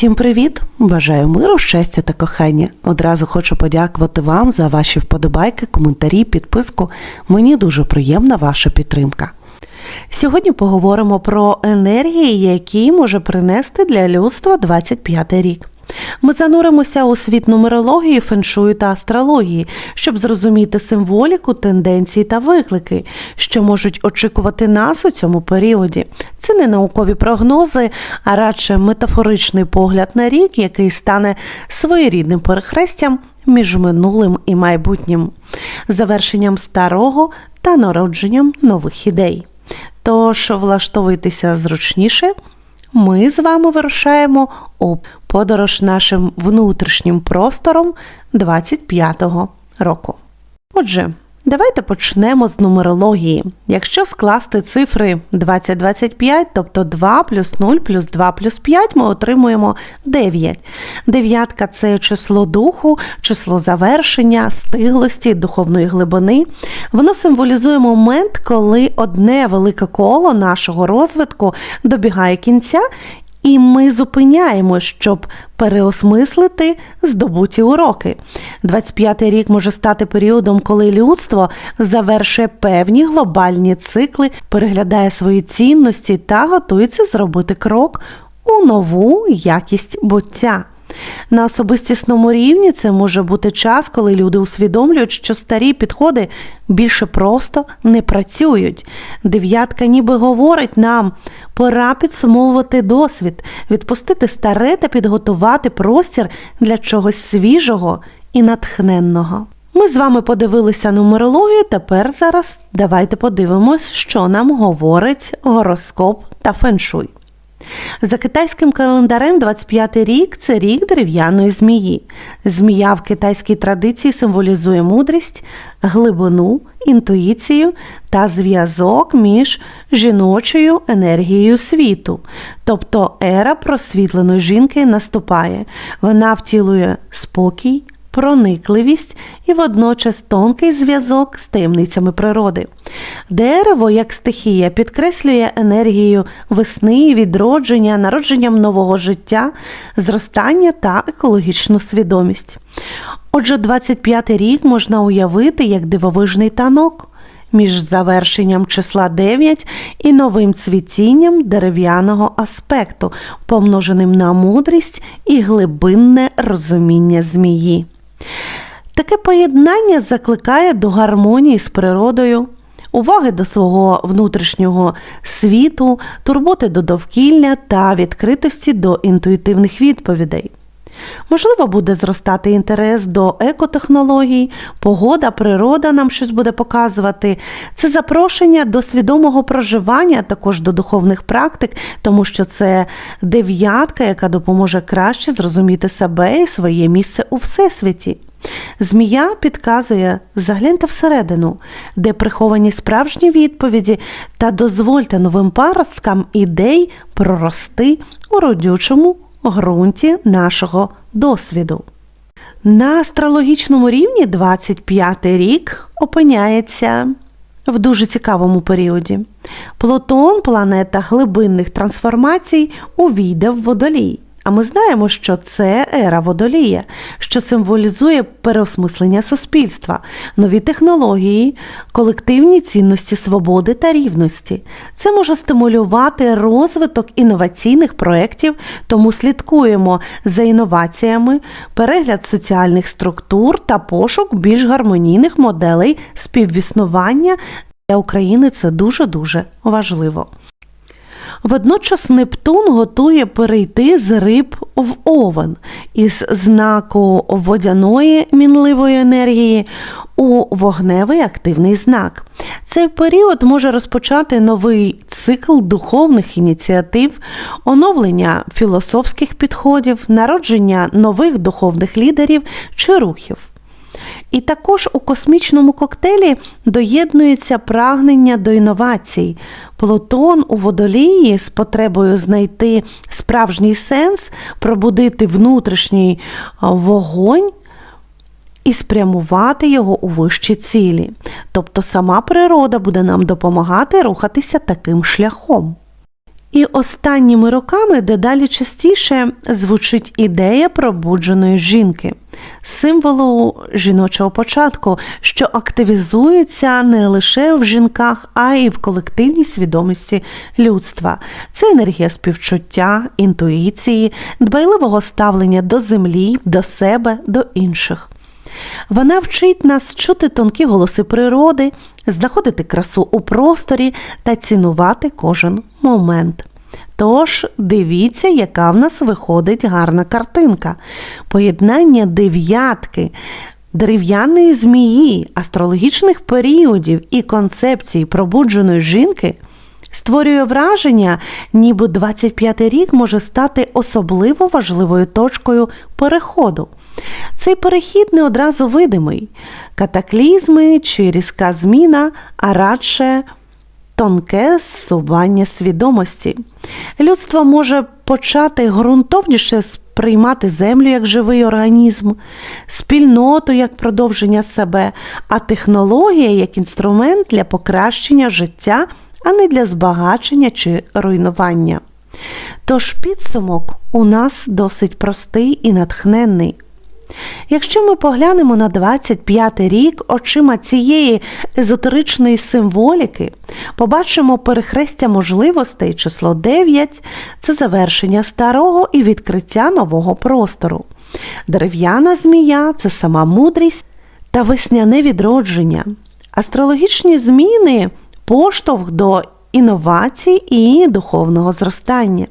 Всім привіт! Бажаю миру, щастя та кохання. Одразу хочу подякувати вам за ваші вподобайки, коментарі, підписку. Мені дуже приємна ваша підтримка. Сьогодні поговоримо про енергії, які може принести для людства 25 рік. Ми зануримося у світ нумерології, феншую та астрології, щоб зрозуміти символіку, тенденції та виклики, що можуть очікувати нас у цьому періоді. Це не наукові прогнози, а радше метафоричний погляд на рік, який стане своєрідним перехрестям між минулим і майбутнім, завершенням старого та народженням нових ідей. Тож влаштовуйтеся зручніше. Ми з вами вирушаємо у подорож нашим внутрішнім простором 25-го року. Отже, давайте почнемо з нумерології. Якщо скласти цифри 2025, тобто 2 плюс 0 плюс 2 плюс 5, ми отримуємо 9. Дев'ятка це число духу, число завершення, стиглості, духовної глибини. Воно символізує момент, коли одне велике коло нашого розвитку добігає кінця, і ми зупиняємо, щоб переосмислити здобуті уроки. 25-й рік може стати періодом, коли людство завершує певні глобальні цикли, переглядає свої цінності та готується зробити крок у нову якість буття. На особистісному рівні це може бути час, коли люди усвідомлюють, що старі підходи більше просто не працюють. Дев'ятка ніби говорить нам, пора підсумовувати досвід, відпустити старе та підготувати простір для чогось свіжого і натхненного. Ми з вами подивилися нумерологію, тепер зараз давайте подивимось, що нам говорить гороскоп та феншуй. За китайським календарем 25 рік це рік дерев'яної змії. Змія в китайській традиції символізує мудрість, глибину, інтуїцію та зв'язок між жіночою енергією світу. Тобто ера просвітленої жінки наступає. Вона втілує спокій, проникливість і водночас тонкий зв'язок з таємницями природи. Дерево, як стихія, підкреслює енергію весни, відродження, народженням нового життя, зростання та екологічну свідомість. Отже, 25 рік можна уявити як дивовижний танок. Між завершенням числа 9 і новим цвітінням дерев'яного аспекту, помноженим на мудрість і глибинне розуміння змії. Таке поєднання закликає до гармонії з природою, уваги до свого внутрішнього світу, турботи до довкілля та відкритості до інтуїтивних відповідей. Можливо, буде зростати інтерес до екотехнологій, погода, природа нам щось буде показувати. Це запрошення до свідомого проживання, також до духовних практик, тому що це дев'ятка, яка допоможе краще зрозуміти себе і своє місце у всесвіті. Змія підказує загляньте всередину, де приховані справжні відповіді, та дозвольте новим паросткам ідей прорости у родючому ґрунті нашого досвіду. На астрологічному рівні 25 рік опиняється в дуже цікавому періоді. Плутон, планета глибинних трансформацій, увійде в водолій. А ми знаємо, що це ера водолія, що символізує переосмислення суспільства, нові технології, колективні цінності свободи та рівності. Це може стимулювати розвиток інноваційних проєктів, тому слідкуємо за інноваціями, перегляд соціальних структур та пошук більш гармонійних моделей співіснування. Для України це дуже дуже важливо. Водночас Нептун готує перейти з риб в овен із знаку водяної мінливої енергії у вогневий активний знак. Цей період може розпочати новий цикл духовних ініціатив, оновлення філософських підходів, народження нових духовних лідерів чи рухів. І також у космічному коктейлі доєднується прагнення до інновацій. Плутон у водолії з потребою знайти справжній сенс, пробудити внутрішній вогонь. І спрямувати його у вищі цілі. Тобто сама природа буде нам допомагати рухатися таким шляхом. І останніми роками дедалі частіше звучить ідея пробудженої жінки, символу жіночого початку, що активізується не лише в жінках, а й в колективній свідомості людства. Це енергія співчуття, інтуїції, дбайливого ставлення до землі, до себе, до інших. Вона вчить нас чути тонкі голоси природи, знаходити красу у просторі та цінувати кожен момент. Тож дивіться, яка в нас виходить гарна картинка. Поєднання дев'ятки, дерев'яної змії, астрологічних періодів і концепції пробудженої жінки створює враження, ніби 25-й рік може стати особливо важливою точкою переходу. Цей перехід не одразу видимий, катаклізми чи різка зміна, а радше тонке зсування свідомості. Людство може почати ґрунтовніше сприймати землю як живий організм, спільноту як продовження себе, а технологія як інструмент для покращення життя, а не для збагачення чи руйнування. Тож підсумок у нас досить простий і натхненний. Якщо ми поглянемо на 25 рік очима цієї езотеричної символіки, побачимо перехрестя можливостей число 9 це завершення старого і відкриття нового простору. Дерев'яна змія це сама мудрість та весняне відродження. Астрологічні зміни поштовх до інновацій і духовного зростання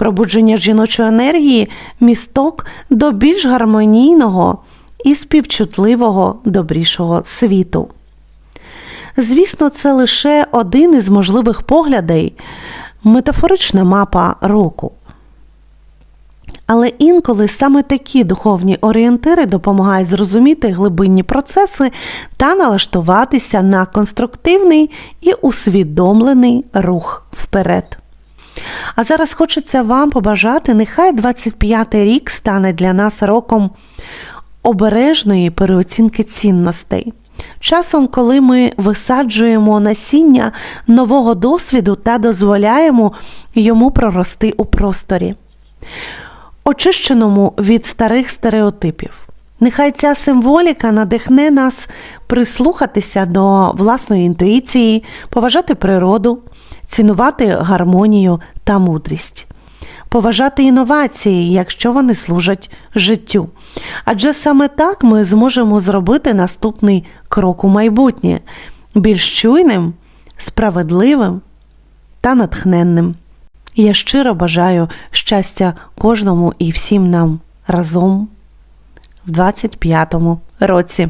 пробудження жіночої енергії місток до більш гармонійного і співчутливого добрішого світу. Звісно, це лише один із можливих поглядей, метафорична мапа року. Але інколи саме такі духовні орієнтири допомагають зрозуміти глибинні процеси та налаштуватися на конструктивний і усвідомлений рух вперед. А зараз хочеться вам побажати, нехай 25-й рік стане для нас роком обережної переоцінки цінностей. Часом, коли ми висаджуємо насіння нового досвіду та дозволяємо йому прорости у просторі, очищеному від старих стереотипів. Нехай ця символіка надихне нас прислухатися до власної інтуїції, поважати природу, цінувати гармонію та мудрість, поважати інновації, якщо вони служать життю. Адже саме так ми зможемо зробити наступний крок у майбутнє більш чуйним, справедливим та натхненним. Я щиро бажаю щастя кожному і всім нам разом в 25-му році.